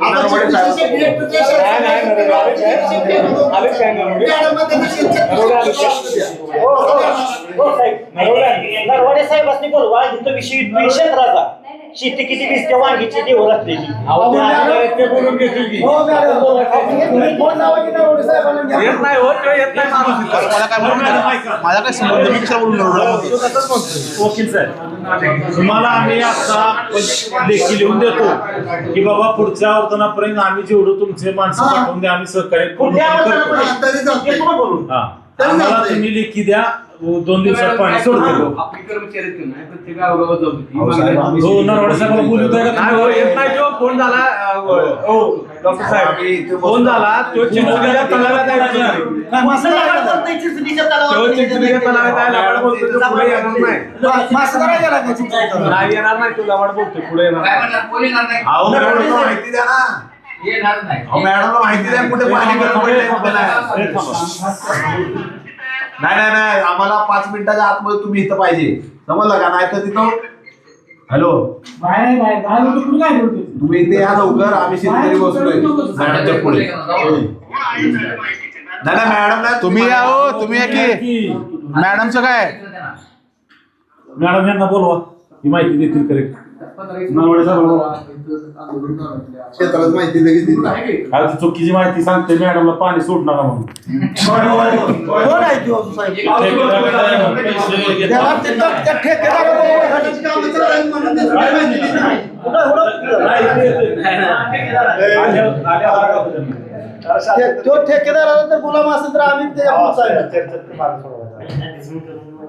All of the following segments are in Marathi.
नरवडे? की शेतकरी- नरवडे? नरवाडे साहेबांनी बोलवा विषय क्षेत्राचा शेती किती दिसते वांगीची देवर असलेली अहो, ते आता ते बोलून घेतील की. हो, मॅडम. तुम्ही फोन लावा की नरवडे साहेबांना घ्या. येत नाही हो तो येत नाही माणूस इथं. मला काय बोलू नका. माझा काय संबंध मी कशाला बोलून राहिलो? वकील साहेब तुम्हाला आम्ही आता लेखी लिहून देतो की बाबा पुढच्या वर्तनापर्यंत आम्ही जेवढं तुमचे माणसं हा. पाठवून द्या आम्ही सहकार्य पुढल्या करतो. हा, हा आम्हाला. तुम्ही लेखी द्या दोन दिवसात पाणी सोडतो आपली कर्मचारी आहेत की नाही, प्रत्येक गावगावात जाऊ देते. हो नरवाडे बोलू का नाही हो येत नाही तो फोन झाला अ, हो डॉक्टर साहेब फोन झाला तो चिंचणीच्या तलावात आहे चिंचणी. तो चिंचणीच्या तलावात आहे लबाड बोलतोय तो पुढे येणार नाही का? नाही येणार नाही तो लबाड बोलतोय पुढे येणार काय नाही. म्हणणार? कोण येणार नाही? अहो, मॅडमला माहिती द्या ना येणार नाही. अहो, मॅडमला माहिती द्या कुठे पाणी गळून पडलंय कुठे नाही. हे थांबा. नाही नाही नाही आम्हाला पाच मिनिटाच्या आतमध्ये तुम्ही इथं पाहिजे. समजलं का? नाही तर तिथं हॅलो? तुम्ही इथे या लवकर आम्ही शेतकरी बसलोय. मॅडमच्या पुढे. नाही नाही मॅडम नाही तुम्ही या हो तुम्ही या की. मॅडमचं काय? मॅडम यांना बोलवा. ही माहिती देतील करेक्ट क्षेत्रात माहिती लगेच दिली. आज चुकीची माहिती सांगते मॅडमला पाणी सोड नका म्हणून तो साहेब? त्याला तिथं त्या ठेकेदाराबरोबर घाटाची कामं चालू आहेत म्हणून त्याचं काय माहिती दिली नाही. कुठं हुडक? ठे- तो ठेकेदाराला जर गुलाम असेल तर आम्ही ते सुटत नाही, गेल्या आठवड्यात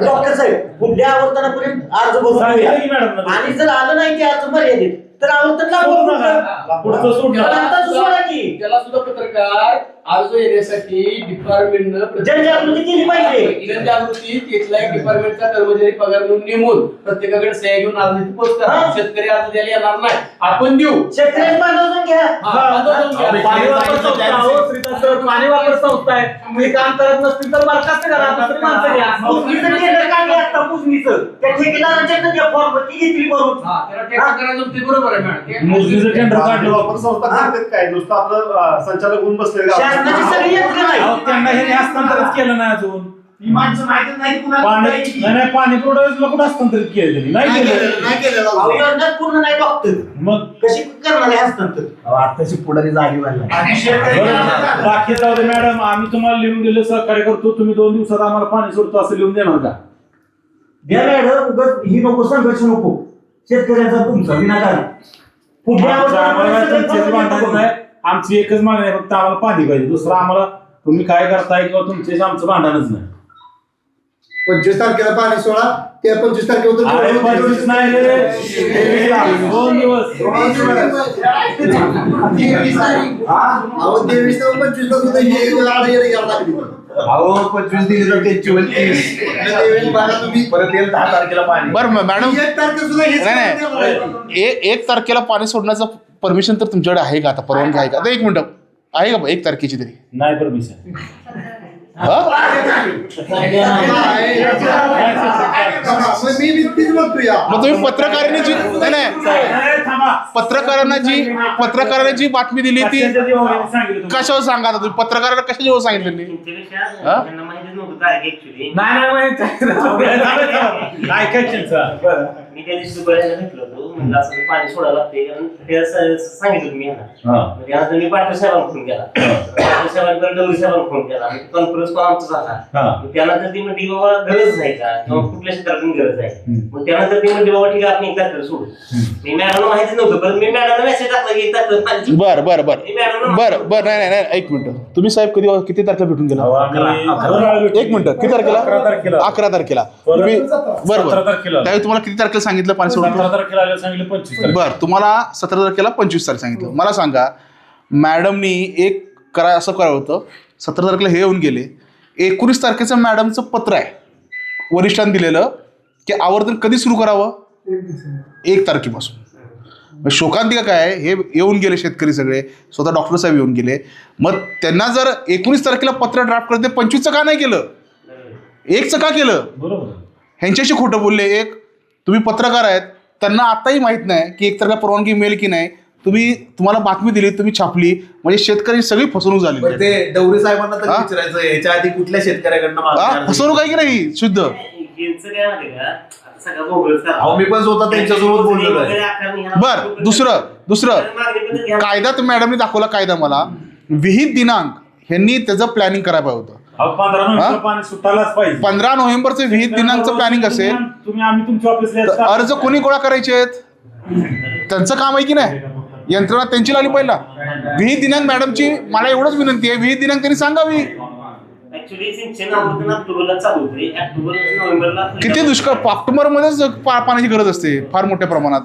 डॉक्टर साहेब पुढल्या आवर्तनापर्यंत अर्ज की घेऊया. मॅडम आणि जर आलं नाही ते अर्ज मर्यादित तर आवर्तन लागू करू. नका. पुढचं सोड नका. आता सोडा की त्याला सुद्धा पत्रकार अर्ज येण्यासाठी डिपार्टमेंटनं जनजागृती केली पाहिजे. जनजागृती तिथला एक डिपार्टमेंटचा कर्मचारी पगार म्हणून नेमून प्रत्येकाकडे सह्या घेऊन अर्ज पोस्ट करा हा. शेतकरी अर्ज द्यायला येणार नाही. आपण देऊ. शेतकऱ्यांनी बांधवून घ्या. हा. पाणी वापर संस्था हो, श्रीकांत सर, पाणी वापर संस्था आहे तुम्ही काम करत नसतील तर बरखास्त करा. दुसरी माणसं घ्या. पुसणीचं टेंडर काढलं आता पुसणीचं त्या ठेकेदाराच्या त्या फॉर्म ती घेतली भरून. हा, त्याला टेस्ट करायचं ते बरोबर आहे मॅडम. ते- मोजणीचं टेंडर काढलं. वापर संस्था करतात काय? नुसतं आपलं अं, संचालक होऊन बसले शासनाची सगळी यंत्रणा आहे. त्यांना हे हस्तांतरित केलं नाही अजून. ही माणसं माहितीच नाही कुणाला पाणी नाही नाही, पाणी पुरवठा कुठं हस्तांतरित केलं त्यांनी. नाही नाही केलं. केलेलं, नाही. अहो, योजना पूर्ण नाही डॉक्टर मग? कशी करणार आहे हस्तांतर आताची पुढारी जागी व्हायला. बाकी जाऊ दे मॅडम. आम्ही तुम्हाला लिहून दिलं सहकार्य करतो. तुम्ही दोन दिवसात आम्हाला पाणी सोडतो असं लिहून देणार का? द्या मॅडम. उगाच ही नको संघर्ष नको. शेतकऱ्यांचा तुमचा विनाकारण. पुढल्या आमचं आम्हाला नाही. आमची एकच मागणी आहे फक्त आम्हाला पाणी पाहिजे. दुसरं आम्हाला तुम्ही काय करताय किंवा तुमचे आमचं भांडणच नाही. पंचवीस तारखेला पाणी सोडा त्या पंचवीस तारखेला अरे पंचवीस नाही रे. तेवीस तारीख, दोन दिवस. अहो तेवीस ते पंचवीस ला सुद्धा ही आड येडे घ्यावं लागली. अहो पंचवीस दिली तर ते तेवीस बघा तुम्ही. परत येईल दहा तारखेला पाणी. बरं मॅडम. एक तारखे सुद्धा नाही नाही. ए- एक तारखेला पाणी सोडण्याचं परमिशन तर तुमच्याकडे आहे का आता? परवानगी आहे का? आता एक मिनिट. आहे का? एक तारखेची तरी. नाही परमिशन. हा? मग तुम्ही पत्रकारांनी जी नाही नाही. पत्रकारांना जी पत्रकारांनी जी बातमी दिली ती कशावर सांगा आता तुम्ही? पत्रकारांना कशाची हो? सांगितलेली हा? नाही नाही माहीत ऐकायचं मी त्या दिवशी बघायला भेटलो होतो. म्हणजे असं पाणी सोडायला लागते कारण ते स- सांगितलं तुम्ही यांना. हा. मग त्यानंतर मी पाटील साहेबांना फोन केला. पाटील साहेबांकडे डवरी साहेबांना फोन केला. कॉन्फरन्स कॉल आमचा झाला. हा. मग त्यानंतर ती म्हणली बाबा गरज आहे का? किंवा कुठल्या क्षेत्रातून गरज आहे. हम्म. मग त्यानंतर ती म्हणली बाबा ठीक आहे आपण एक तारखेला सोडू. मी मॅडमला माहिती नव्हतं पण मी मॅडमला मेसेज टाकला की एक तारखेला पाणी सोडू. बर बर बर. मी मॅडमला बर बर नाही नाही नाही एक मिनिट. तुम्ही साहेब कधी किती तारखेला भेटून गेला? एक मिनिट किती तारखेला अकरा तारखेला. अकरा तारखेला. तुम्ही बरं सतरा बरं तारखेला. त्यावेळी तुम्हाला किती तारखेला सांगितलं पाणी सोडून. तारखेला सांगितलं पंचवीस. बर तुम्हाला सतरा तारखेला पंचवीस तारीख सांगितलं. मला सांगा मॅडमनी एक करा असं करावं होतं. सतरा तारखेला हे येऊन गेले. एकोणीस तारखेचं मॅडमचं पत्र आहे. वरिष्ठांनी दिलेलं की आवर्तन कधी सुरू करावं? एक तारखेपासून. शोकांतिका काय? हे येऊन गेले शेतकरी सगळे. स्वतः डॉक्टर साहेब येऊन गेले. मग त्यांना जर एकोणीस तारखेला पत्र ड्राफ्ट करते पंचवीसचं का नाही केलं? एकचं का केलं? बरोबर. ह्यांच्याशी खोटं बोलले एक. तुम्ही पत्रकार आहेत त्यांना आताही माहीत नाही की एकतर परवानगी मिळेल की नाही. तुम्ही तुम्हाला बातमी दिली तुम्ही छापली म्हणजे शेतकऱ्यांची सगळी फसवणूक झाली. ते डवरे साहेबांना तर? विचारायचं याच्या आधी कुठल्या शेतकऱ्याकडनं हा? फसवणूक आहे की नाही? शुद्ध. यांचं काय माहिती का? आता सगळं बोगस करा. अहो मी पण स्वतः त्यांच्यासोबत ह्या- बर दुसरं दुसरं. कायदा मॅडमने दाखवला कायदा मला. विहित दिनांक ह्यांनी त्याचं प्लॅनिंग करायला पाहिजे होतं. पंधरा? नोव्हेंबर पाणी सुटायलाच पाहिजे. पंधरा नोव्हेंबरचं विहित दिनांकचं प्लॅनिंग असेल तुम्ही आम्ही तुमच्या ऑफिसला तर अर्ज कोणी गोळा करायचे आहेत? त्यांचं काम आहे की नाही? यंत्रणा त्यांची लागली पहिला. विहित दिनांक मॅडमची मला एवढंच विनंती आहे विहित दिनांक त्यांनी सांगावी. ऍक्च्युली सिंचन आवर्तन ऑक्टोबरला चालू होते. ऑक्टोबर नोव्हेंबरला किती दुष्काळ ऑक्टोबरमध्येच पा- पाण्याची गरज असते फार मोठ्या प्रमाणात.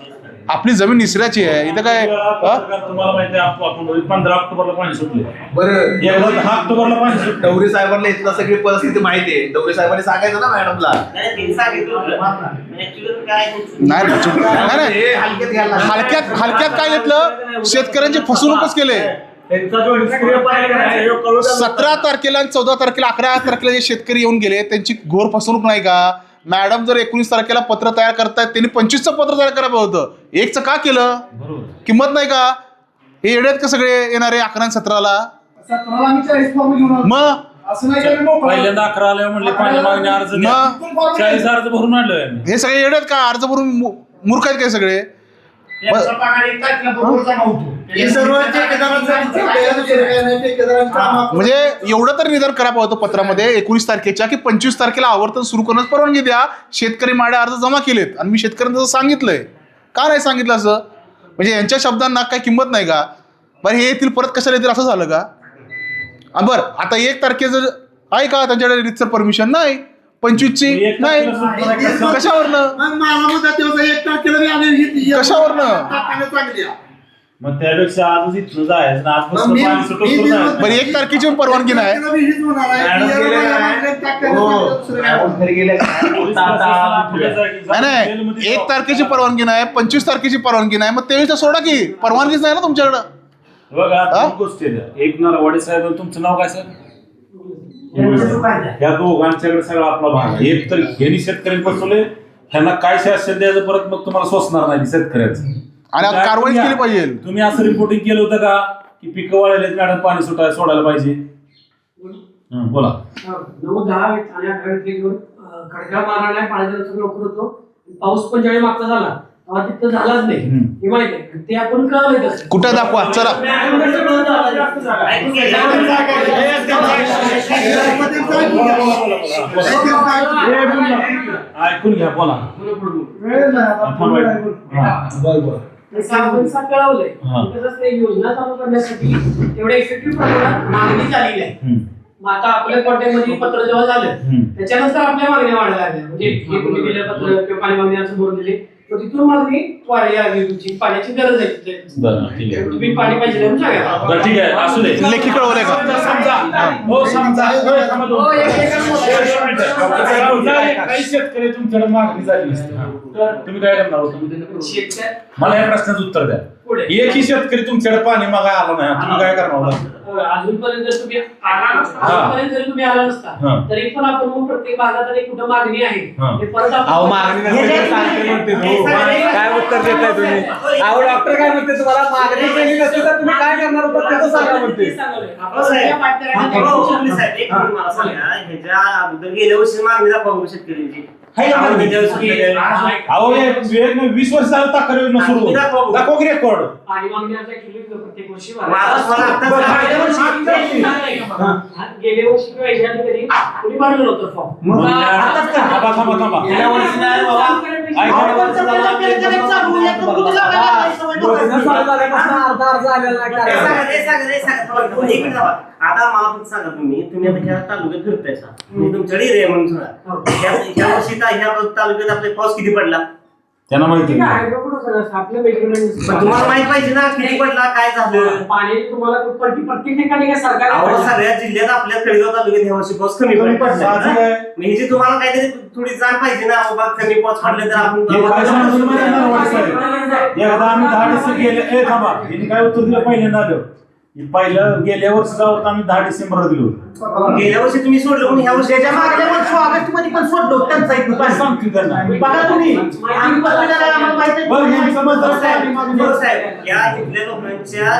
आपली जमीन निसऱ्याची आहे. इथं काय हा? तुम्हाला माहिती आहे पंधरा ऑक्टोबरला पाणी सुटले. बरं. एकदा दहा ऑक्टोबरला पाणी सुटलं. डवरे साहेबांना इथलं सगळी परिस्थिती माहिती आहे. डवरे साहेबांनी सांगायचं ना मॅडमला? नाही हे हलक्यात. हलक्यात हलक्यात काय घेतलं? शेतकऱ्यांची फसवणूकच केले. सतरा तारखेला आणि चौदा तारखेला अकरा तारखेला जे शेतकरी येऊन गेले त्यांची घोर फसवणूक नाही का? मॅडम जर एकोणीस तारखेला पत्र तयार करतायत त्यांनी पंचवीसचं पत्र तयार करायला पाहिजे होतं. एकचं का केलं? किंमत नाही का? हे येडेत का सगळे येणारे अकरा आणि सतराला. मग? असं नाही की आम्ही मोकळं. पहिल्यांदा अकरा आल्यावर म्हणले पाणी मागणी अर्ज द्या. मग चाळीस अर्ज भरून आणलोय आम्ही. हे सगळे येडेत का? अर्ज भरून मू- मूर्ख आहेत काय सगळे? त्यांचा पगार एक तारखेला बरोबर जमा होतो. हे सर्व ठेकेदारांचं दुसरं काही नाही, ठेकेदारांचं काम आपलं. म्हणजे एवढं तर निदान करा होतं पत्रामध्ये. एकोणीस तारखेच्या की पंचवीस तारखेला आवर्तन सुरू करण्यास परवानगी द्या. शेतकरी माडे अर्ज जमा केलेत. आणि मी शेतकऱ्यांना तसं सांगितलंय का नाही सांगितलं असं? म्हणजे यांच्या शब्दांना काही किंमत नाही का? बरं हे येतील परत कशाला येतील असं झालं का? आणि बरं आता एक तारखेचं आहे का त्यांच्याकडे रितसर परमिशन नाही. पंचवीसची? नाही. कशावरनं? कशावरनं? मग त्यापेक्षा आजच इथनं जायचं ना मग आजपासून मी- पाणी सुटून मी- सुरू मी- जायचं. बरं एक तारखेची पण परवानगी नाही हीच होणार आहे. मॅडम की हो. दुसरं काय मॅडम घरी गेले काय? पोलीस आता- प्रशासनाला आपल्या जागी नाही नाही जेलमध्ये एक तारखेची परवानगी नाही पंचवीस तारखेची परवानगी नाही मग तेवीस सोडा की परवानगीच नाही ना तुमच्याकडं बघा हा? दोन गोष्टी आहेत. एक नरवाडे साहेब आणि तुमचं नाव काय सर या दोघांच्याकडे सगळा आपला भाग आहे एक तर यांनी शेतकरी फसवले ह्यांना काय शासन द्यायचं परत मग तुम्हाला सोसणार नाही शेतकऱ्याचं आणि आता कारवाई केली पाहिजे. तुम्ही असं रिपोर्टिंग केलं होतं का? की पिकं वाळलेत मॅडम पाणी सुटाय सोडायला पाहिजे? हं, बोला. नऊ दहा आणि अकरा मारणार पाण्याचा लवकर होतो. पाऊस पण ज्यावेळी मागचा झाला तेव्हा तिथं झालाच नाही. हम्म. हे माहिती आहे. ते आपण कुठं दाखवा? चला. ऐकून घ्या. बोला. आपण वाईट- हा. आपण कळवलंय. तसंच ते योजना चालू करण्यासाठी तेवढ्या इफेक्टिव्ह प्रमाणात मागणी झालेली आहे. मग आता आपल्या कॉन्टॅक्टमध्ये पत्र जेव्हा झालं. त्याच्यानंतर आपल्या मागण्या वाढायला लागल्या. म्हणजे हे दिलं पत्र किंवा पाणी असं भरून दिले. मग तिथून मागणी वाढली लागली तुमची. पाण्याची गरज आहे तिथे. बरं ठीक आहे. तुम्ही पाणी पाहिजे म्हणून सांगा बरं ठीक आहे. असू दे. लेखी कळवलंय का समजा. हो समजा. होय, थांबा दोन हो, एक- एक- दोन मिनिटं. समजा काही शेतकरी तुमच्याकडे मागणी झाली नसते. तर तुम्ही काय करणार होता? मला या प्रश्नाचं उत्तर द्या. पुढे. एकही शेतकरी तुमच्याकडे पाणी मागाय आला नाही. तुम्ही काय करणार होता? अजूनपर्यंत जर तुम्ही आला नसता हा. अजूनपर्यंत जरी तुम्ही आला नसता हा. तरी पण आपण मग प्रत्येक भागात आणि कुठं मागणी आहे हा. ते परत आपण- अहो मागणी नसेल तर सांगते म्हणते तो. काय उत्तर देताय तुम्ही अहो डॉक्टर काय म्हणते तुम्हाला मागणी केली नसती तर तुम्ही काय करणार होता त्याचं सांगा म्हणते ते. आपण साहेब. सगळ्या पाठदळाला हो, त्यांची- पोलीस साहेब, एक मिनिट मला सांगा. ह्याच्या अगोदर गेल्या वर्षी मागणी दाखवा शेतकऱ्यांची हाय का आम्ही मागणी? गेल्या वर्षी केली आहे. अहो हे वीस वर्ष झालं तक्रार सुरू तुम्ही दाखवा बघू. दाखवा की रेकॉर्ड मागणी actually प्रत्येक वर्षी हा. गेल्या वर्षी किंवा याच्या आधी कधी कोणी भरलं नव्हतं फॉर्म मग आताच का? थांबा थांबा थांबा गेल्या वर्षी नाही बाबा. योजना चालू झाल्यापासून अर्धा अर्ज आलेला नाही ते कार्यालयात. सांगा, ते सांगा, ते सांगा. थांबा, थांबा. एक मिनिट थांबा. आता मला फक्त सांगा तुम्ही तुम्ही आता ह्या तालुक्यात फिरताय सा मी तुमच्याकडे एरिया म्हणून सांगा ह्या- ह्या वर्षी ता- ह्या तालुक्यात आपले पाऊस किती पडला त्यांना माहिती ठीक आहे. आहे, हydro कुठं सगळं असतं? आपल्या measurement पण तुम्हाला माहीत पाहिजे ना किती पडला काय झालं? पाणी तुम्हाला प्रत्येक प्रत्येक ठिकाणी काय सरकार अहो सगळ्या जिल्ह्यात आपल्या कळगाव तालुक्यात ह्या वर्षी पाऊस कमी पडला. साहजिक आहे. मग ह्याची तुम्हाला काहीतरी थोडी जाण पाहिजे ना बाबा कमी पाऊस पडले तर आपण हे? एकदा आम्ही दहा दिवस गेले. ए थांबा. काय उत्तर दिलं? पहिल्यांदा आलं. पहिलं गेल्या वर्षी होतं आम्ही दहा डिसेंबरला दिलो होतो. गेल्या वर्षी तुम्ही सोडलं म्हणून ह्या वर्षी त्याच्या मागल्या वर्षी ऑगस्टमध्ये पण सोडलो त्यांचा एक सांगतो त्यांना? बघा तुम्ही. आम्ही आम्हाला माहिती. साहेब, या इथल्या लोकांच्या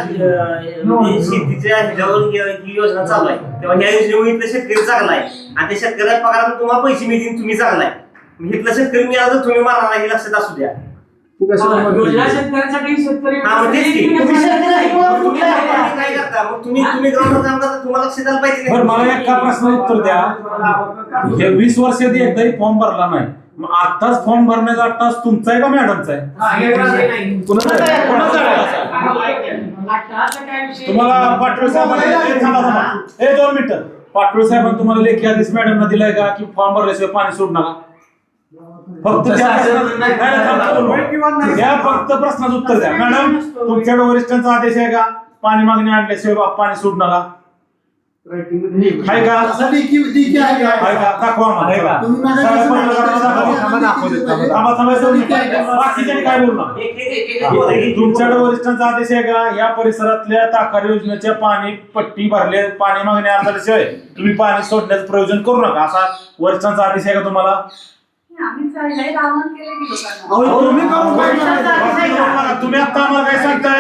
म्हणजे शेतीच्या ह्याच्यावर ही योजना चालू आहे. तेव्हा ह्या योजनेमुळे इथला शेतकरी चांगला आहे. आणि त्या शेतकऱ्याला पगारात तुम्हाला पैसे मिळतील तुम्ही चांगला आहे. इथला शेतकरी मिळाला तर तुम्ही मारणार हे लक्षात असू द्या. योजना शेतकऱ्यांसाठी शेतकरी हा, मग तेच की. तुम्ही शेतकऱ्याची पोरं तुम्ही कुठल्या आहेत? काय करता? मग तुम्ही तुम्ही ग्राउंडवर काम करता तुम्हाला लक्षात आलं पाहिजे बरं मला एका प्रश्न उत्तर द्या? हे वीस वर्षात एकदाही फॉर्म भरला नाही. मग आताच फॉर्म भरण्याचा तास तुमचा आहे का मॅडमचा आहे? कुणाचा आहे? कुणाचा आहे? तुम्हाला पाटोळे साहेबांनी हे दोन मिनिटं. पाटोळे साहेबांनी तुम्हाला लेखी आदेश मॅडमना दिलाय का? की फॉर्म भरल्याशिवाय पाणी सोडू नका. फक्त त्या फक्त प्रश्नाचं उत्तर द्या मॅडम तुमच्याकडे वरिष्ठांचा आदेश आहे का पाणी मागणी आणल्याशिवाय बा- पाणी सोडू नका आहे का असं देखी देखी आहे का? आहे का दाखवा आम्हाला. तुम्ही माझ्या सगळ्या कसं पत्रकारांना दाखवा. थांबा, दाखवते, थांबा. थांबा थांबा दोन मिनिटं. बाकीच्यांनी काय बोलू नका एक- एक- एक- एक- बोला, एक- तुमच्याकडे वरिष्ठांचा आदेश आहे का या परिसरातल्या ताकार योजनेच्या पाणी पट्टी भरले पाणी मागणी अर्जाल्याशिवाय तुम्ही पाणी सोडण्याचं प्रयोजन करू नका असा वरिष्ठांचा आदेश आहे का तुम्हाला की तुम्ही आता आम्हाला काय सांगताय?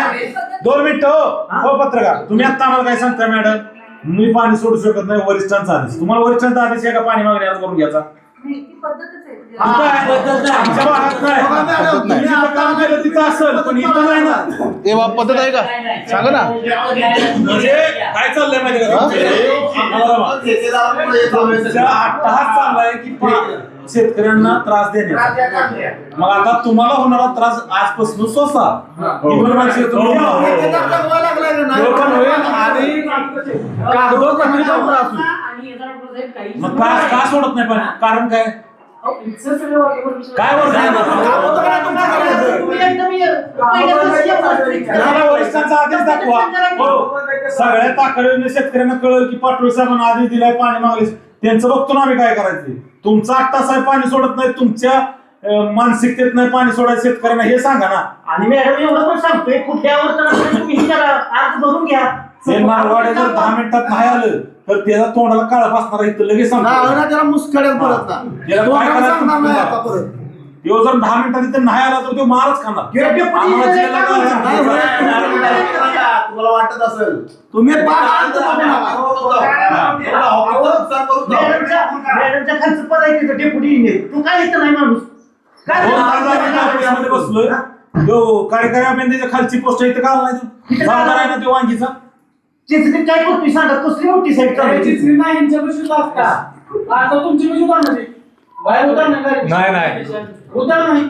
दोन मिनिटं हो. हो. पत्रकार. तुम्ही आता आम्हाला काय सांगताय मॅडम? मी पाणी सोडू शकत नाही वरिष्ठांचा आदेश. तुम्हाला वरिष्ठांचा आदेश आहे का? पाणी मागणी अर्ज करून घ्यायचा? नाही, ती पद्धतच आहे कुठं आहे? आमच्या भागात नाही बघा मॅडम, तुम्ही तुम्ही जिथं काम केलं तिथं असेल पण इथं नाही ना. ए बा पद्धत आहे का? सांगा ना. म्हणजे काय चाललंय माहिती का? अट्टहास चाललाय की पा- शेतकऱ्यांना त्रास देणे मग आता तुम्हाला होणारा त्रास आजपासून सोसा. ही. पण तुम्ही ते पण होईल आणि जाऊन त्रास होईल. मग का का सोडत नाही पण कारण काय? काय वर्ग आहे? तुम्हाला वरिष्ठांचा आदेश दाखवा. हो. सगळ्या ताकदीने शेतकऱ्यांना कळलं की पाटोळे साहेबांना आदेश दिलाय पाणी मागले. त्यांचं बघतो ना आम्ही काय करायचं. तुमचा आठ तास आहे पाणी सोडत नाही तुमच्या मानसिकतेत नाही पाणी सोडायचं शेतकऱ्यांना हे सांगा ना. आणि मॅडम एवढं पण सांगतोय कुठल्यावर तर तुम्ही हे करा अर्ज भरून घ्या. ते मारवाडे जर दहा मिनिटात नाही आलं तर त्याला तोंडाला काळा बसणार इथं लगेच ना त्याला मुस्कडेल परत ना. त्याला तो काय करायचं सांगणार नाही तुम्हाला? आता परत. तो जर दहा मिनिटात इथं नाही आला तर तो मारच खाणार. तुम्हाला वाटत असेल. तुम्ही तिथं डेप्युटी इंजिनियर तू काय येत नाही माणूस? काय बसलोय. तो कार्यकारी अभियंत्याच्या खालची पोस्ट इथं का नाही तो? जाणार आहे ना तो वांगीचा? चिचणी काय करतोय सांगा? कसली मोठी साईड चालू चिचणी नाही यांच्यापाशी लागता. आता तुमची आहे. बाहेर? नाही, नाही. उदाहरण नाही.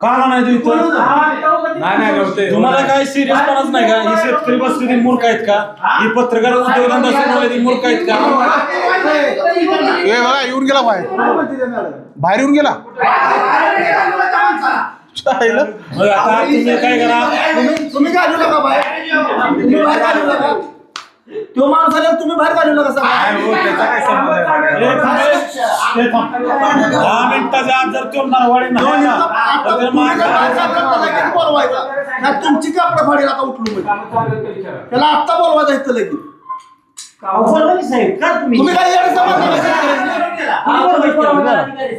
का नाही तो इथं? हा, नाही नाही नव्हते तुम्हाला काय सिरियसपणाच नाही का? ही शेतकरी बसलेली मूर्ख आहेत का? ही? पत्रकार उद्योगधंदा सुरू मूर्ख आहेत का? ए बघा येऊन गेला बाहेर? बाहेर येऊन गेला. चालेल. मग आता तुम्ही काय करा? तुम्ही तुम्ही घालू नका बाहेर. तुम्ही बाहेर घालू नका. तो माणूस आल्यावर तुम्ही बाहेर घालू नका काय सगळं. हो, त्याचा काय संबंध आहे? हे हे थांब. दहा मिनिटाच्या आत जर तो नरवाडे नाही आला, तर ते बोलवायचा. नाही, तुमची कापड फाडील आता उठलो म्हणजे त्याला आत्ता बोलवायचं इथं लगेच साहेब का तुम्ही तुम्ही काय येणं समजलं शेतकऱ्यांनी?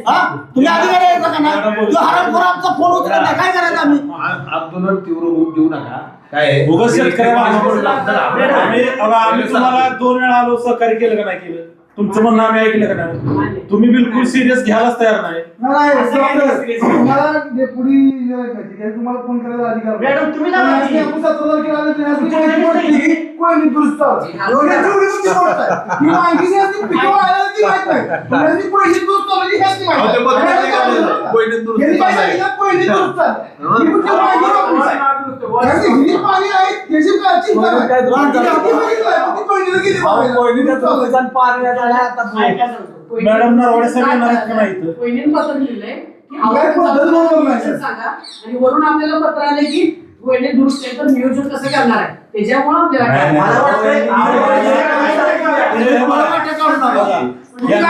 हा? तुम्ही अधिकारी आहे का नाही जो हरामखोर आमचा फोन उचलत नाही काय करायचं आम्ही आंदोलन तीव्र होऊ देऊ नका काय उगाच शेतकऱ्याला आम्ही बघा, आम्ही तुम्हाला दोन वेळा आलो सहकार्य केलं का नाही केलं तुमचं म्हणणं आम्ही ऐकलं का नाही? तुम्ही बिलकुल सिरियस घ्यायलाच तयार नाही. तुम्हाला डेप्युटी तुम्हाला फोन करायचा अधिकार मॅडम, तुम्ही ना. आले आज कोणी दुरुस्त आलं. एवढी एवढी मोठी गोष्ट आहे. ही माहिती असती, पिकं वाळायला ती माहीत नाही. पुण्याची पहिली दुरुस्त ही माहीत ते आहे. पत्र ह्याला नाही. बोललं? पहिली दुरुस्त यांनी काय. सांगितलं? पहिली दुरुस्त झाली. ही कुठली माहिती नको. ह्याची हिरी पाणी आहे, त्याची काय चिंता नाही. काय दुरुस्त बाकी झालं? आधी बघितलंय, पण ती पहिलीला गेली आता ऐका सांगतो. मॅडम नरवाडे साहेब येणार आहेत का नाही इथं? वहिनीने पत्र लिहिलंय की काय पद्धत बरोबर नाही. आवश्यक सांगा आणि वरून आपल्याला पत्र आले की तर नियोजन कसं करणार आहे त्याच्यामुळे आपल्याला नाही, नाही. मला वाटतंय मला वाटतं काढून टाका. यांना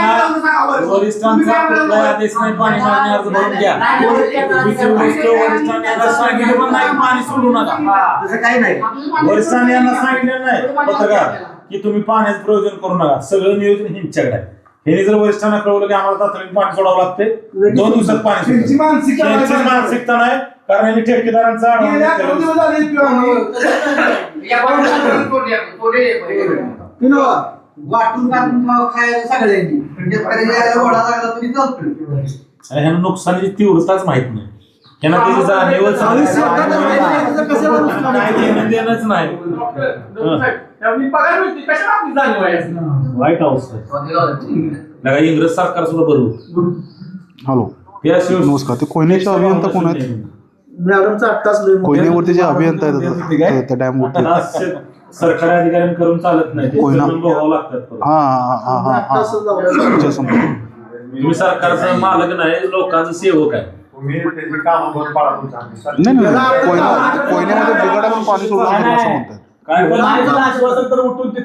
वरिष्ठांचा कुठलाही आदेश नाही पाणी अर्ज भरून घ्या गोष्ट वरिष्ठांनी यांना सांगितलं पण नाही पाणी सोडू नका तसं काही नाही वरिष्ठांनी यांना सांगितलं नाही पत्रकार की तुम्ही पाण्याचं प्रयोजन करू नका सगळं नियोजन ह्यांच्याकडे आहे हे जर वरिष्ठांना कळवलं की आम्हाला तातडीने पाणी सोडावं लागते दोन दिवसात पाणी त्यांची. मानसिकता. मानसिकता नाही कारण यांनी ठेकेदारांचा आढावा गेल्या दोन घेतलेला दिवस झाले पिऊ आम्ही. वाटून टाकून खायला सगळ्यांनी. शेतकऱ्याच्या ओढा लागला तरी चालतो आणि ह्यांना नुकसानीची तीव्रताच माहीत नाही. यांना त्याची जाणीवच नाही. माहिती नाही, नाही पगार मिळते कशाला आपली जाणीव आहे असं? वाईट अवस्था आहे. लगा इंग्रज सरकार सुद्धा बरोबर हॅलो त्याशिवाय नमस्कार ते कोयनेचे अभियंता कोण आहेत मॅडमचा आत्ताच लय मोठा- कोयनेवरती जे अभियंता आहेत त्या- त्या डॅम वरती आता स- सरकारी अधिकाऱ्यांनी करून चालत नाही ते कोयना. भोगावं लागतात परत. हा हा हा हा हा आत्ताच लावलं. तुमच्यासमोर. तुम्ही सरकारचा मालक नाही लोकांचा सेवक आहे तुम्ही त्याची कामं. नाही नाही कोयना कोयनेमध्ये बिघाडावर पाणी सोडू नका असं म्हणतात काय बोला. आश्वासन तर उठून